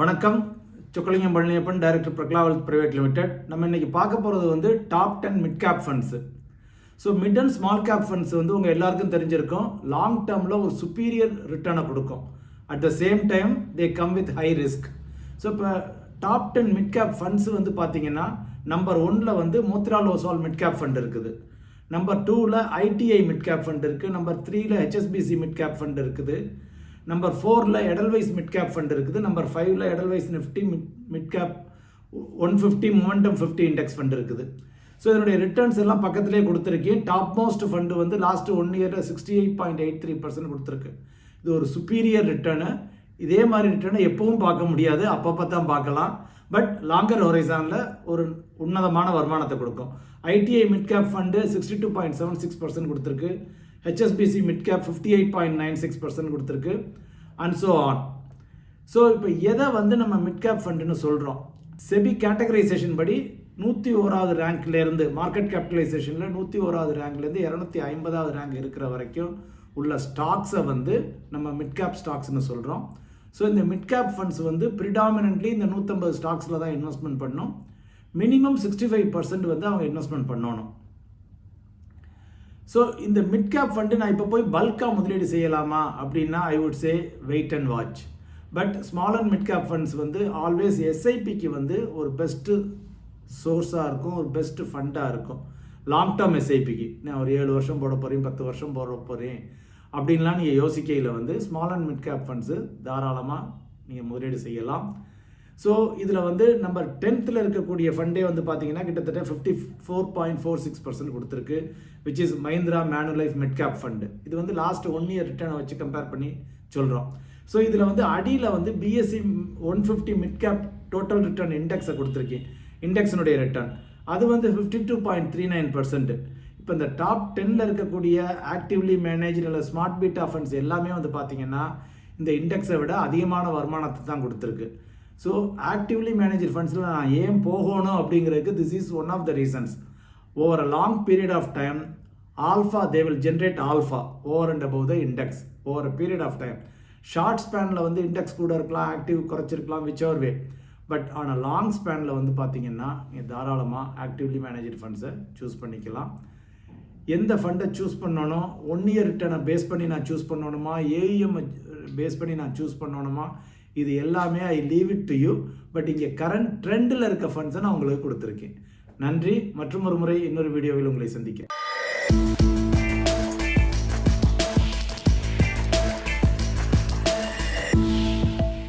வணக்கம். சொக்கலிங்கம் பழனியப்பன் டைரக்டர் பிரகலாவல் private limited நம்ம இன்னைக்கு பார்க்க போகிறது வந்து top ten mid cap funds so mid and small cap funds வந்து உங்கள் எல்லாருக்கும் தெரிஞ்சிருக்கும். லாங் டேர்மில் ஒரு சுப்பீரியர் ரிட்டர்னை கொடுக்கும். At the same time they come with high risk so இப்போ top ten mid cap funds வந்து பார்த்தீங்கன்னா நம்பர் ஒன்னில் வந்து Motilal Oswal mid cap fund இருக்குது நம்பர் டூவில் ஐடிஐ மிட் கேப் ஃபண்ட் இருக்குது நம்பர் த்ரீயில் ஹெச்எஸ்பிசி மிட் கேப் ஃபண்ட் இருக்குது. நம்பர் ஃபோரில் எடல்வைஸ் மிட் கேப் ஃபண்ட் இருக்குது. நம்பர் ஃபைவ்ல Edelweiss Nifty mid mid cap one fifty momentum fifty index fund இருக்குது. So இதனுடைய ரிட்டர்ன்ஸ் எல்லாம் பக்கத்துலேயே கொடுத்துருக்கேன். டாப் மோஸ்ட் ஃபண்டு வந்து லாஸ்ட் ஒன் இயரில் sixty eight point eight three percent கொடுத்துருக்கு. இது ஒரு சுப்பீரியர் ரிட்டர்னு இதே மாதிரி ரிட்டர்னை எப்பவும் பார்க்க முடியாது. அப்பப்போ தான் பார்க்கலாம். பட் லாங்கர் ஹொரைசானில் ஒரு உன்னதமான வருமானத்தை கொடுக்கும். ITI mid cap fund sixty two point seven six percent கொடுத்துருக்கு. HSBC mid cap fifty eight point nine six percent கொடுத்துருக்கு. அண்ட் ஸோ ஆன் ஸோ இப்போ எதை வந்து நம்ம மிட் கேப் ஃபண்டுன்னு சொல்கிறோம் செபி கேட்டகரைசேஷன் படி நூற்றி ஓராவது ரேங்க்லேருந்து மார்க்கெட் கேபிட்டலைசேஷனில் நூற்றி ஓராவது ரேங்க்லேருந்து இரநூத்தி ஐம்பதாவது ரேங்க் இருக்கிற வரைக்கும் உள்ள ஸ்டாக்ஸை வந்து நம்ம மிட் கேப் ஸ்டாக்ஸ்னு சொல்கிறோம் ஸோ இந்த மிட் கேப் ஃபண்ட்ஸ் வந்து ப்ரிடாமினன்ட்லி இந்த நூற்றம்பது ஸ்டாக்ஸில் தான் இன்வெஸ்ட்மெண்ட் பண்ணணும். மினிமம் சிக்ஸ்டி ஃபைவ் பர்சன்ட் வந்து அவங்க இன்வெஸ்ட்மெண்ட் பண்ணணும். ஸோ இந்த மிட் கேப் ஃபண்டு நான் இப்போ போய் பல்காக முதலீடு செய்யலாமா? அப்படின்னா I would say wait and watch but small and mid cap funds வந்து ஆல்வேஸ் எஸ்ஐபிக்கு வந்து ஒரு பெஸ்ட்டு சோர்ஸாக இருக்கும் ஒரு பெஸ்ட்டு ஃபண்டாக இருக்கும். லாங் டேர்ம் எஸ்ஐபிக்கு நான் ஒரு ஏழு வருஷம் போட போகிறேன் பத்து வருஷம் போட போகிறேன் அப்படின்லாம் நீங்கள் யோசிக்கையில் வந்து small and mid cap funds தாராளமாக நீங்கள் முதலீடு செய்யலாம். ஸோ இதில் வந்து நம்பர் டென்த்தில் இருக்கக்கூடிய ஃபண்டே வந்து பார்த்தீங்கன்னா கிட்டத்தட்ட fifty four point four six percent கொடுத்துருக்கு which is Mahindra Manulife midcap fund இது வந்து லாஸ்ட் ஒன் இயர் ரிட்டர்னை வச்சு கம்பேர் பண்ணி சொல்கிறோம் ஸோ இதில் வந்து அடியில் வந்து BSE one fifty midcap total return இண்டெக்ஸை கொடுத்துருக்கேன். இண்டெக்ஸினுடைய ரிட்டர்ன் அது வந்து fifty two point three nine percent இப்போ இந்த டாப் டென்னில் இருக்கக்கூடிய ஆக்டிவ்லி மேனேஜ் இல்லை ஸ்மார்ட் பீட் ஃபண்ட்ஸ் எல்லாமே வந்து பார்த்தீங்கன்னா இந்த இண்டெக்ஸை விட அதிகமான வருமானத்தை தான் கொடுத்துருக்கு. ஸோ ஆக்டிவ்லி மேனேஜர் ஃபண்ட்ஸில் நான் ஏன் போகணும் அப்படிங்கிறதுக்கு this is one of the reasons over a long period of time alpha they will generate alpha over and above the index over a period of time short ஸ்பேனில் வந்து index கூட இருக்கலாம் active குறைச்சிருக்கலாம் which our way but ஆனால் long ஸ்பேனில் வந்து பார்த்தீங்கன்னா நீங்கள் தாராளமாக ஆக்டிவ்லி மேனேஜர் ஃபண்ட்ஸை சூஸ் பண்ணிக்கலாம். எந்த ஃபண்டை சூஸ் பண்ணணும் ஒன் இயர் ரிட்டர்னை பேஸ் பண்ணி நான் சூஸ் பண்ணணுமா? ஏஇஎம் பேஸ் பண்ணி நான் சூஸ் பண்ணணுமா? இது எல்லாமே I leave it to you but இங்கே கரண்ட் ட்ரெண்டில் இருக்க ஃபண்ட்ஸை நான் உங்களுக்கு கொடுத்துருக்கேன். நன்றி மற்றும் ஒரு முறை இன்னொரு வீடியோவில் உங்களை சந்திக்கிறேன்.